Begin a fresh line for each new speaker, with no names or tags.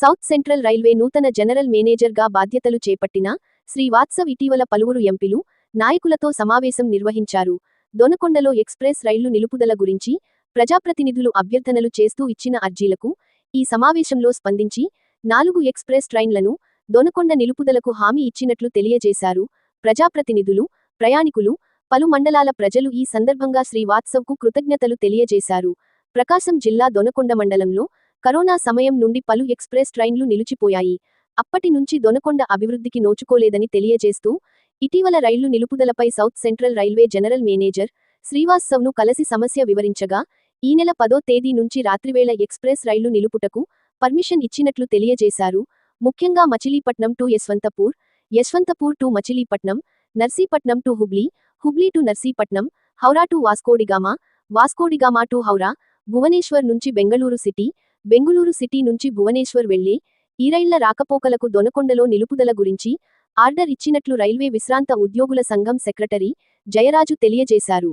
South central railway నూతన general మేనేజర్గా బాధ్యతలు చేపట్టిన శ్రీ వాత్సవ్ ఇటీవల పలువురు ఎంపీలు నాయకులతో సమావేశం నిర్వహించారు. దొనకొండలో ఎక్స్ప్రెస్ రైళ్ళు నిలుపుదల గురించి ప్రజాప్రతినిధులు అభ్యర్థనలు చేస్తూ ఇచ్చిన అర్జీలకు ఈ సమావేశంలో స్పందించి నాలుగు ఎక్స్ప్రెస్ ట్రైన్లను దొనకొండ నిలుపుదలకు హామీ ఇచ్చినట్లు తెలియజేశారు. ప్రజాప్రతినిధులు ప్రయాణికులు పలు మండలాల ప్రజలు ఈ సందర్భంగా శ్రీ వాత్సవ్కు కృతజ్ఞతలు తెలియజేశారు. ప్రకాశం జిల్లా దొనకొండ మండలంలో కరోనా సమయం నుండి పలు ఎక్స్ప్రెస్ ట్రైన్లు నిలిచిపోయాయి. అప్పటి నుంచి దొనకొండ అభివృద్ధికి నోచుకోలేదని తెలియజేస్తూ ఇటీవల రైళ్ళు నిలుపుదలపై South Central Railway general manager శ్రీవాత్సవ్ను కలిసి సమస్య వివరించగా ఈ నెల పదో తేదీ నుంచి రాత్రివేళ ఎక్స్ప్రెస్ రైళ్ళు నిలుపుటకు పర్మిషన్ ఇచ్చినట్లు తెలియజేశారు. ముఖ్యంగా Machilipatnam to Yesvantpur Yesvantpur to Machilipatnam Narsipatnam to Hubli Hubli to Narsipatnam Howrah to Vasco da Gama Vasco da Gama to Howrah Bhubaneswar నుంచి బెంగళూరు సిటీ బెంగుళూరు సిటీ నుంచి భువనేశ్వర్ వెళ్ళే ఈ రైళ్ళ రాకపోకలకు దొనకొండలో నిలుపుదల గురించి ఆర్డర్ ఇచ్చినట్లు రైల్వే విశ్రాంత ఉద్యోగుల సంఘం సెక్రటరీ జయరాజు తెలియజేశారు.